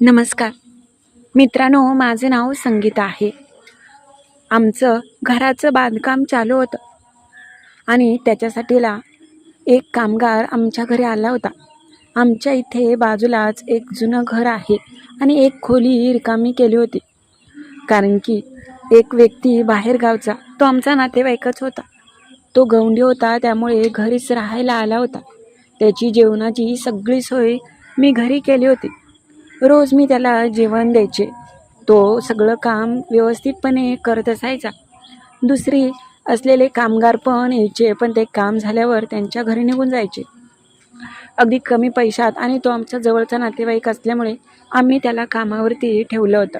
नमस्कार. मित्रांनो माझं नाव संगीता आहे. आमचं घराचं बांधकाम चालू होतं. आणि त्याच्यासाठीला एक कामगार आमच्या घरी आला होता. आमच्या इथे बाजूलाच एक जुनं घर आहे आणि एक खोली रिकामी केली होती. कारण की एक व्यक्ती बाहेरगावचा तो आमचा नातेवाईकच होता. तो गवंडी होता त्यामुळे घरीच राहायला आला होता. त्याची जेवणाची सगळी सोय मी घरी केली होती. रोज मी त्याला जेवण द्यायचे. तो सगळं काम व्यवस्थितपणे करत असायचा. दुसरी असलेले कामगार पण यायचे पण ते काम झाल्यावर त्यांच्या घरी निघून जायचे. अगदी कमी पैशात आणि तो आमचा जवळचा नातेवाईक असल्यामुळे आम्ही त्याला कामावरती ठेवलं होतं.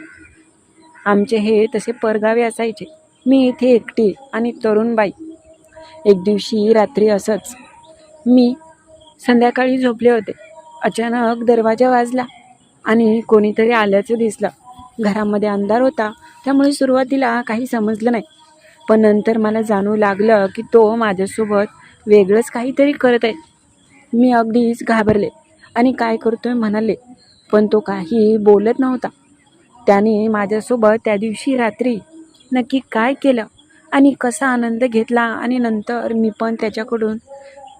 आमचे हे तसे परगावे असायचे. मी इथे एकटी आणि तरुण बाई. एक दिवशी रात्री असंच मी संध्याकाळी झोपले होते. अचानक दरवाजा वाजला. आणि कोणीतरी आल्याचं दिसलं. घरामध्ये अंधार होता. त्यामुळे सुरुवातीला काही समजलं नाही. पण नंतर मला जाणू लागलं की तो माझ्यासोबत वेगळंच काहीतरी करत आहे. मी अगदीच घाबरले आणि काय करतोय म्हणाले पण तो काही बोलत नव्हता. त्याने माझ्यासोबत त्या दिवशी रात्री नक्की काय केलं आणि कसा आनंद घेतला आणि नंतर मी पण त्याच्याकडून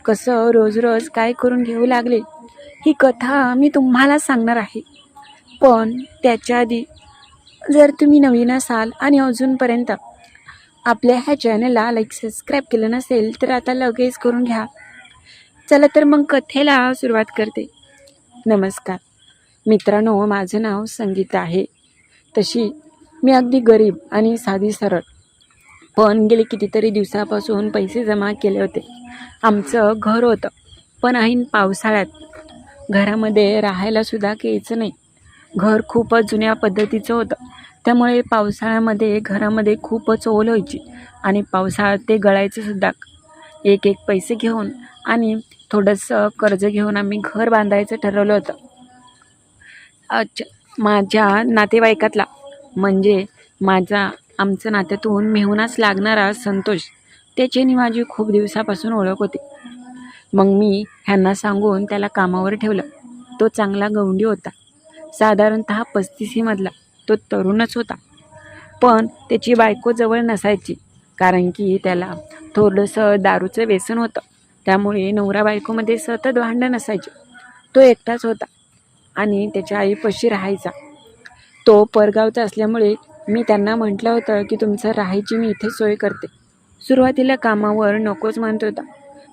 कसं रोज रोज काय करून घेऊ लागले ही कथा मी तुम्हाला सांगणार आहे. पण त्याच्या आधी जर तुम्ही नवीन असाल आणि अजूनपर्यंत आपल्या ह्या चॅनलला लाईक सबस्क्राईब केलं नसेल तर आता लगेच करून घ्या. चला तर मग कथेला सुरुवात करते. नमस्कार. मित्रांनो माझं नाव संगीता आहे. तशी मी अगदी गरीब आणि साधी सरळ. पण गेले कितीतरी दिवसापासून पैसे जमा केले होते. आमचं घर होतं. पण ऐन पावसाळ्यात घरामध्ये राहायलासुद्धा यायचं नाही. घर खूपच जुन्या पद्धतीचं होतं. त्यामुळे पावसाळ्यामध्ये घरामध्ये खूपच ओल व्हायची आणि पावसाळ्यात ते गळायचं सुद्धा. एक एक पैसे घेऊन आणि थोडंसं कर्ज घेऊन आम्ही घर बांधायचं ठरवलं होतं. अच्छा माझ्या नातेवाईकातला म्हणजे माझा आमचं नात्यातून मेहुणाच लागणारा संतोष त्याची आणि माझी खूप दिवसापासून ओळख होती. मग मी ह्यांना सांगून त्याला कामावर ठेवलं. तो चांगला गवंडी होता. साधारणत पस्तीसीमधला तो तरुणच होता. पण त्याची बायको जवळ नसायची कारण की त्याला थोडंसं दारूचं व्यसन होतं. त्यामुळे नवरा बायकोमध्ये सतत भांडण असायचे तो एकटाच होता आणि त्याच्या आईपाशी राहायचा. तो परगावचा असल्यामुळे मी त्यांना म्हटलं होतं की तुमचं राहायची मी इथे सोय करते. सुरुवातीला कामावर नकोच म्हणत होता.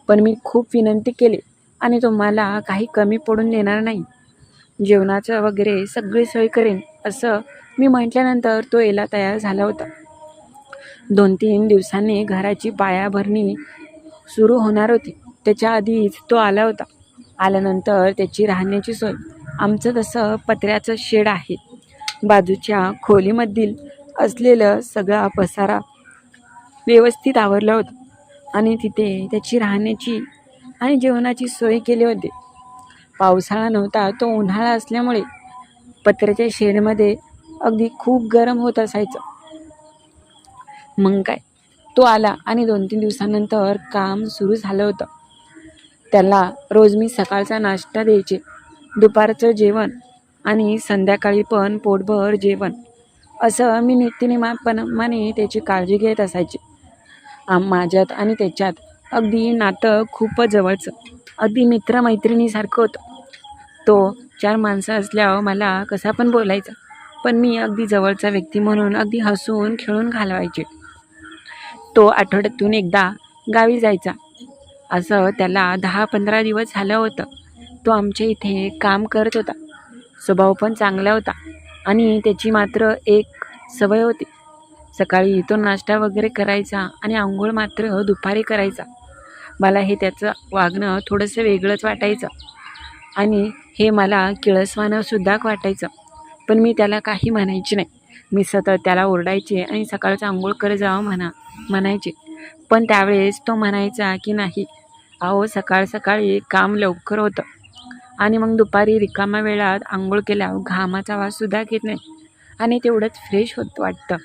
पण मी खूप विनंती केली आणि तुम्हाला काही कमी पडून देणार नाही. जेवणाचं वगैरे सगळी सोय करेन असं मी म्हटल्यानंतर तो यायला तयार झाला होता. दोन तीन दिवसांनी घराची पायाभरणी सुरू होणार होती. त्याच्या आधीच तो आला होता. आल्यानंतर त्याची राहण्याची सोय. आमचं तसं पत्र्याचं शेड आहे. बाजूच्या खोलीमधील असलेलं सगळा पसारा व्यवस्थित आवरलं होतं. आणि तिथे त्याची राहण्याची आणि जेवणाची सोय केली होती. पावसाळा नव्हता तो उन्हाळा असल्यामुळे पत्र्याच्या शेडमध्ये अगदी खूप गरम होत असायचं. मग काय? तो आला आणि दोन तीन दिवसानंतर काम सुरू झालं होतं. त्याला रोज मी सकाळचा नाश्ता द्यायचे दुपारचं जेवण आणि संध्याकाळी पण पोटभर जेवण. असं मी नित्यनिमापणाने त्याची काळजी घेत असायची. माझ्यात आणि त्याच्यात अगदी नातं खूपच जवळचं. अगदी मित्रमैत्रिणीसारखं होतं. तो चार माणसं असल्यावर मला कसा पण बोलायचा पण मी अगदी जवळचा व्यक्ती म्हणून अगदी हसून खेळून घालवायचे. तो आठवड्यातून एकदा गावी जायचा. असं त्याला दहा पंधरा दिवस झालं होतं. तो आमच्या इथे काम करत होता. स्वभाव पण चांगला होता आणि त्याची मात्र एक सवय होती. सकाळी तो नाश्ता वगैरे करायचा आणि आंघोळ मात्र दुपारी करायचा. मला हे त्याचं वागणं थोडंसं वेगळंच वाटायचं. आणि हे मला किळसवानंसुद्धा वाटायचं. पण मी त्याला काही म्हणायची नाही. मी सतत त्याला ओरडायचे आणि सकाळचं आंघोळ करत जावं म्हणा म्हणायचे. पण त्यावेळेस तो म्हणायचा की नाही अहो सकाळ सकाळी काम लवकर होतं. आणि मग दुपारी रिकाम्या वेळात आंघोळ केल्यावर घामाचा वाससुद्धा घेत नाही. आणि तेवढंच फ्रेश होत वाटतं.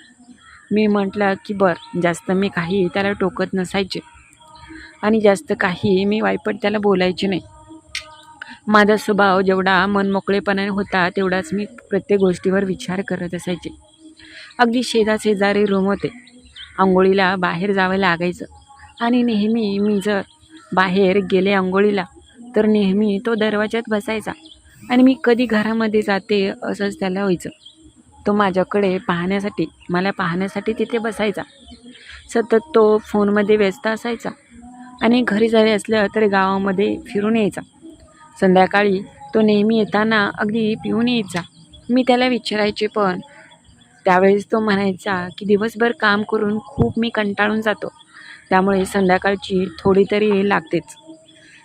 मी म्हटलं की बरं जास्त मी काही त्याला टोकत नसायचे. आणि जास्त काही मी वाईपट त्याला बोलायचे नाही. माझा स्वभाव जेवढा मनमोकळेपणाने होता तेवढाच मी प्रत्येक गोष्टीवर विचार करत असायचे. अगदी शेजा शेजारी रूम होते. आंघोळीला बाहेर जावं लागायचं. आणि नेहमी मी जर बाहेर गेले आंघोळीला तर नेहमी तो दरवाज्यात बसायचा. आणि मी कधी घरामध्ये जाते असंच त्याला व्हायचं. तो माझ्याकडे पाहण्यासाठी मला पाहण्यासाठी तिथे बसायचा. सतत तो फोनमध्ये व्यस्त असायचा. आणि घरी जरी असलं तरी गावामध्ये फिरून यायचा. संध्याकाळी तो नेहमी येताना अगदी पिऊन यायचा. मी त्याला विचारायचे पण त्यावेळेस तो म्हणायचा की दिवसभर काम करून खूप मी कंटाळून जातो. त्यामुळे संध्याकाळची थोडी तरी लागतेच.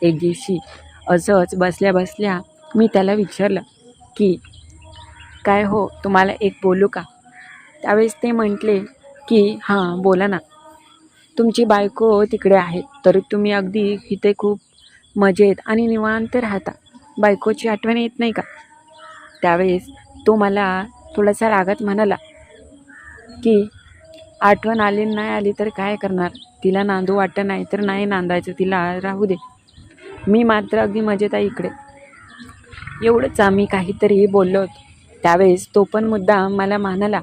एक दिवशी असंच बसल्या बसल्या मी त्याला विचारलं की काय हो तुम्हाला एक बोलू का? त्यावेळेस ते म्हटले की हां बोला ना. तुमची बायको तिकडे आहे तरी तुम्ही अगदी इथे खूप मजेत आणि निवांत राहता. बायकोची आठवण येत नाही का? त्यावेळेस तो मला थोडासा रागात म्हणाला की आठवण आली नाही आली तर काय करणार? तिला नांदू वाटतं नाही तर नाही नांदायचं तिला राहू दे. मी मात्र अगदी मजेत आहे इकडे. एवढंच आम्ही काहीतरी बोललो. होतो त्यावेळेस तो पण मुद्दा मला म्हणाला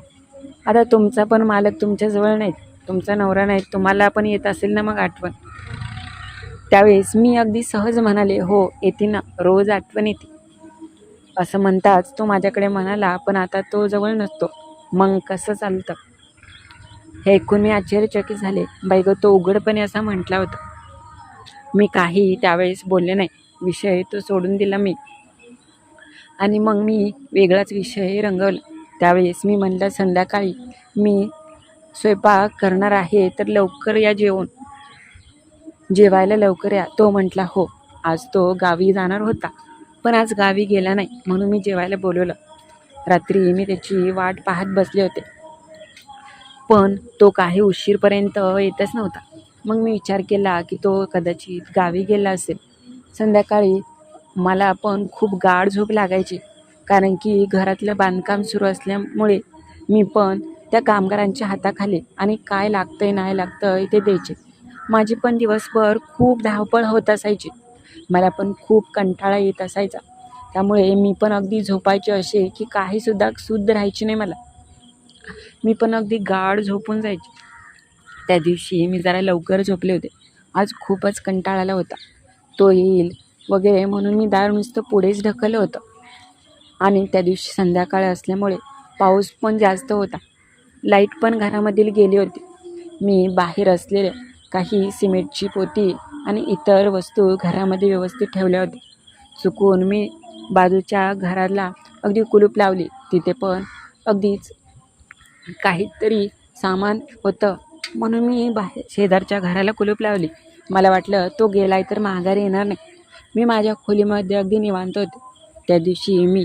आता तुमचा पण मालक तुमच्याजवळ नाहीत. तुमचा नवरा नाही तुम्हाला पण येत असेल ना मग आठवण. त्यावेळेस मी अगदी सहज म्हणाले हो येते ना रोज आठवण येते. असं म्हणताच तो माझ्याकडे म्हणाला पण आता तो जवळ नसतो. मग कसं चालतं? हे ऐकून मी आश्चर्यचकित झाले. बाई गं तो उघडपणे असा म्हटला होता. मी काही त्यावेळेस बोलले नाही. विषय तो सोडून दिला मी. आणि मग मी वेगळाच विषय रंगवला. त्यावेळेस मी म्हणलं संध्याकाळी मी स्वयंपाक करणार आहे तर लवकर या जेवण जेवायला लवकर या. तो म्हटला हो. आज तो गावी जाणार होता पण आज गावी गेला नाही म्हणून मी जेवायला बोलवलं. रात्री मी त्याची वाट पाहत बसले होते. पण तो काही उशीरपर्यंत येतच नव्हता. मग मी विचार केला की तो कदाचित गावी गेला असेल. संध्याकाळी मला पण खूप गाढ झोप लागायची कारण की घरातलं बांधकाम सुरू असल्यामुळे मी पण त्या कामगारांच्या हाताखाली आणि काय लागतंय नाही लागतं ते द्यायचे. माझी पण दिवसभर खूप धावपळ होत असायची. मला पण खूप कंटाळा येत असायचा. त्यामुळे मी पण अगदी झोपायचे असे की काहीसुद्धा शुद्ध राहायची नाही मला. मी पण अगदी गाढ झोपून जायचे. त्या दिवशी मी जरा लवकर झोपले होते. आज खूपच कंटाळा आला होता. तो येईल वगैरे म्हणून मी दार नुसतं पुढेच ढकललं होतं. आणि त्या दिवशी संध्याकाळ असल्यामुळे पाऊस पण जास्त होता. लाइट पण घरामधील गेली होती. मी बाहेर असलेल्या काही सिमेंटची पोती आणि इतर वस्तू घरामध्ये व्यवस्थित ठेवल्या होत्या. चुकून मी बाजूच्या घराला अगदी कुलूप लावली. तिथे पण अगदीच काहीतरी सामान होतं. म्हणून मी बाहेर शेजारच्या घराला कुलूप लावली. मला वाटलं तो गेलाय तर माघारी येणार नाही. मी माझ्या खोलीमध्ये अगदी निवांत होते. त्या दिवशी मी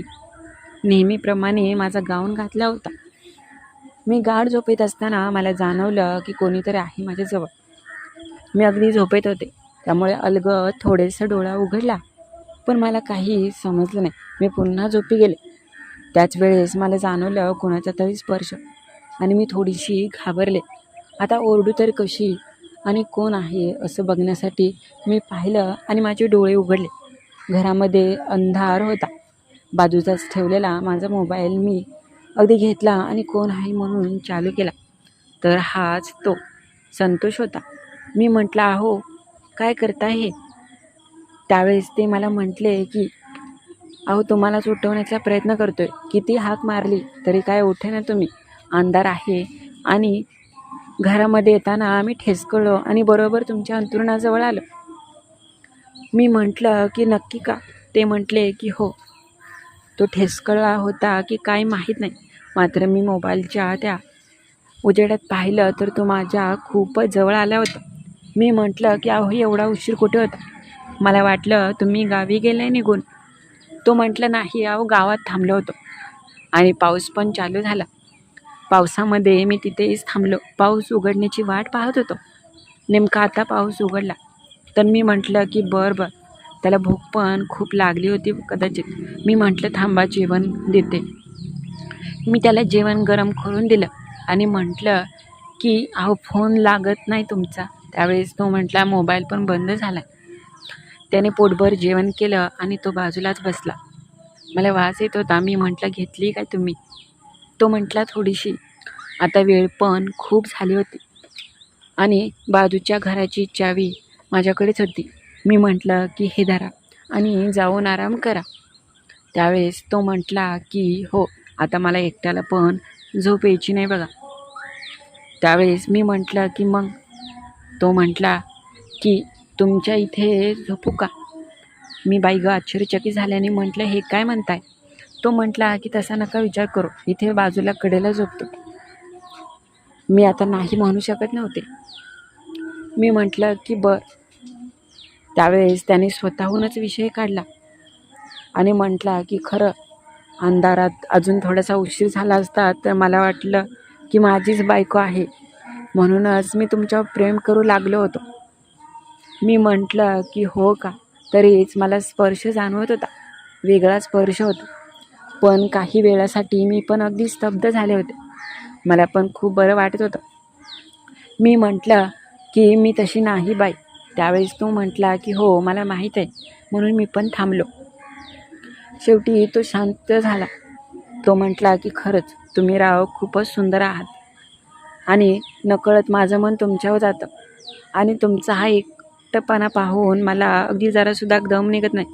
नेहमीप्रमाणे माझा गाऊन घातला होता. मी गाढ झोपेत असताना मला जाणवलं की कोणीतरी आहे माझ्याजवळ. मी अगदी झोपेत होते. त्यामुळे अलगद थोडेसा डोळा उघडला पण मला काही समजलं नाही. मी पुन्हा झोपी गेले. त्याच वेळेस मला जाणवलं कोणाचा तरी स्पर्श आणि मी थोडीशी घाबरले. आता ओरडू तर कशी आणि कोण आहे असं बघण्यासाठी मी पाहिलं आणि माझे डोळे उघडले. घरामध्ये अंधार होता. बाजूचाच ठेवलेला माझा मोबाईल मी अगदी घेतला आणि कोण आहे म्हणून चालू केला. तर हाच तो संतोष होता. मी म्हटलं अहो काय करता हे? त्यावेळेस ते मला म्हटले की अहो तुम्हालाच उठवण्याचा प्रयत्न करतोय. किती हाक मारली तरी काय उठे ना तुम्ही. अंधार आहे आणि घरामध्ये येताना आम्ही ठेसकळलो आणि बरोबर तुमच्या अंतरुणाजवळ आलो. मी म्हटलं की नक्की का? ते म्हटले की हो तो ठेसकळला होता की काय माहीत नाही. मात्र मी मोबाईलच्या त्या उजेडात पाहिलं तर तो माझ्या खूपच जवळ आला होता. मी म्हटलं की अहो एवढा उशीर कुठे होता? मला वाटलं तुम्ही गावी गेले निघून. तो म्हटलं नाही अहो गावात थांबलो होतो. आणि पाऊस पण चालू झाला. पावसामध्ये मी तिथेच थांबलो. पाऊस उघडण्याची वाट पाहत होतो. नेमका आता पाऊस उघडला. तर मी म्हटलं की बरं बरं. त्याला भूक पण खूप लागली होती कदाचित. मी म्हटलं थांबा जेवण देते. मी त्याला जेवण गरम करून दिलं आणि म्हटलं की अहो फोन लागत नाही तुमचा. त्यावेळेस तो म्हटला मोबाईल पण बंद झाला. त्याने पोटभर जेवण केलं आणि तो बाजूलाच बसला. मला वास येत होता मी म्हटलं घेतली काय तुम्ही? तो म्हटला थोडीशी. आता वेळ पण खूप झाली होती आणि बाजूच्या घराची चावी माझ्याकडेच होती. मी म्हटलं की हे धरा आणि जाऊन आराम करा. त्यावेळेस तो म्हटला की हो. आता मला एकट्याला पण झोप यायची नाही बघा. त्यावेळेस मी म्हटलं की मग तो म्हटला की तुमच्या इथे झोपू का? मी बाई ग आश्चर्यचकित झाल्याने म्हटलं हे काय म्हणताय? तो म्हटला की तसा नका विचार करू इथे बाजूला कडेला झोपतो. मी आता नाही म्हणू शकत नव्हते. मी म्हटलं की बर. त्यावेळेस त्याने स्वतःहूनच विषय काढला आणि म्हटला की खरं अंधारात अजून थोडासा उशीर झाला असता तर मला वाटलं की माझीच बायको आहे. म्हणूनच मी तुमच्यावर प्रेम करू लागलो होतो. मी म्हटलं की हो का? तरीच मला स्पर्श जाणवत होता. वेगळा स्पर्श होता. पण काही वेळासाठी मी पण अगदी स्तब्ध झाले होते. मला पण खूप बरं वाटत होतं. मी म्हटलं की मी तशी नाही बाई. त्यावेळेस तू म्हटला की हो मला माहीत आहे. म्हणून मी पण थांबलो. शेवटी तो शांत झाला. तो म्हटला की खरंच तुम्ही राव खूपच सुंदर आहात. आणि नकळत माझं मन तुमच्यावर जातं. आणि तुमचा हा एकटपणा पाहून मला अगदी जरासुद्धा दम निघत नाही.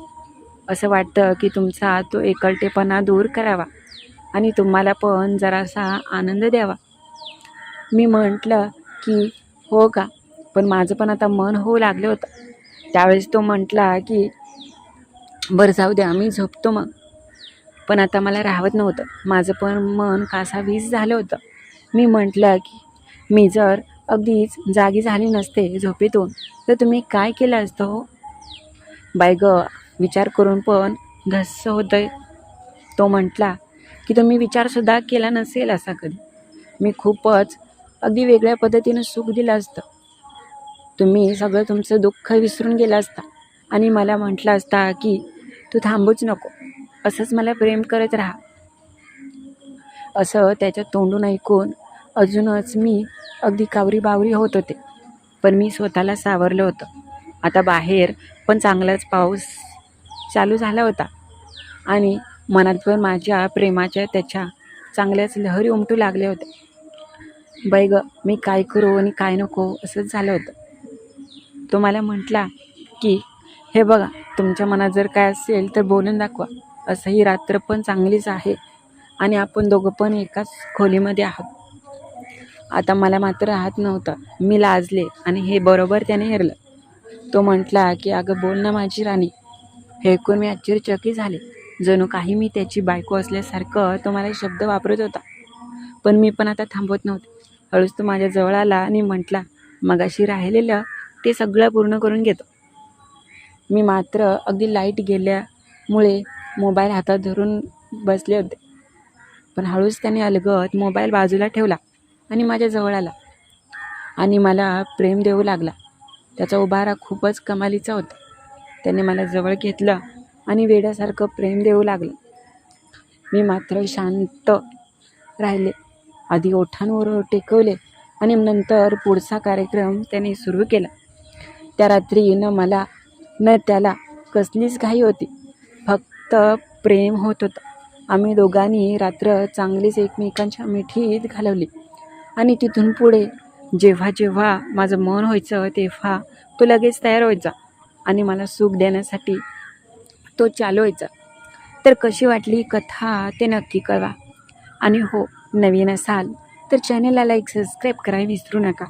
असं वाटतं की तुमचा तो एकलटेपणा दूर करावा आणि तुम्हाला पण जरासा आनंद द्यावा. मी म्हटलं की हो का? पण माझं पण आता मन होऊ लागलं होतं. त्यावेळेस तो म्हटला की बरं जाऊ द्या मी झोपतो मग. पण आता मला राहत नव्हतं. माझं पण मन कासावीस झालं होतं. मी म्हटलं की मी जर अगदीच जागी झाली नसते झोपेतून तर तुम्ही काय केलं असतं हो? बाय ग विचार करून पण धस्स होतं तो म्हटला की तुम्ही विचारसुद्धा केला नसेल असा कधी. मी खूपच अगदी वेगळ्या पद्धतीनं सुख दिलं असतं. तुम्ही सगळं तुमचं दुःख विसरून गेला असता. आणि मला म्हटलं असता की तू थांबूच नको. असंच मला प्रेम करत राहा. असं त्याच्या तोंडून ऐकून अजूनच मी अगदी कावरी बावरी होत होते. पण मी स्वतःला सावरलं होतं. आता बाहेर पण चांगलाच पाऊस चालू झाला होता. आणि मनात पण माझ्या प्रेमाच्या त्याच्या चांगल्याच लहरी उमटू लागल्या होत्या. बैग मी काय करू आणि काय नको असंच झालं होतं. तो मला म्हटला की हे बघा तुमच्या मनात जर काय असेल तर बोलून दाखवा. असं ही रात्र पण चांगलीच आहे आणि आपण दोघं पण एकाच खोलीमध्ये आहोत. आता मला मात्र राहत नव्हतं. मी लाजले आणि हे बरोबर त्याने हेरलं. तो म्हटला की अगं बोल ना माझी राणी. हे ऐकून मी आश्चर्यचकित झाले. जणू काही मी त्याची बायको असल्यासारखं तो मला शब्द वापरत होता. पण मी पण आता थांबवत नव्हते. हळूच तो माझ्याजवळ आला आणि म्हटला मगाशी राहिलेलं ते सगळं पूर्ण करून घेतो. मी मात्र अगदी लाइट गेल्यामुळे मोबाईल हातात धरून बसले होते. पण हळूच त्याने अलगत मोबाईल बाजूला ठेवला आणि माझ्या जवळ आला आणि मला प्रेम देऊ लागला. त्याचा उभारा खूपच कमालीचा होता. त्याने मला जवळ घेतलं आणि वेड्यासारखं प्रेम देऊ लागलं. मी मात्र शांत राहिले. आधी ओठांवर टेकवले आणि नंतर पुढचा कार्यक्रम त्याने सुरू केला. त्या रात्री न मला न त्याला कसलीच घाई होती. फक्त प्रेम होत होतं. आम्ही दोघांनी रात्र चांगलीच एकमेकांच्या मिठीत घालवली. आणि तिथून पुढे जेव्हा जेव्हा माझं मन व्हायचं तेव्हा तो लगेच तयार व्हायचा आणि मला सुख देण्यासाठी तो चालू व्हायचा. तर कशी वाटली कथा ते नक्की कळवा. आणि हो नवीन असाल तर चॅनेलला लाईक सबस्क्राईब करायला विसरू नका.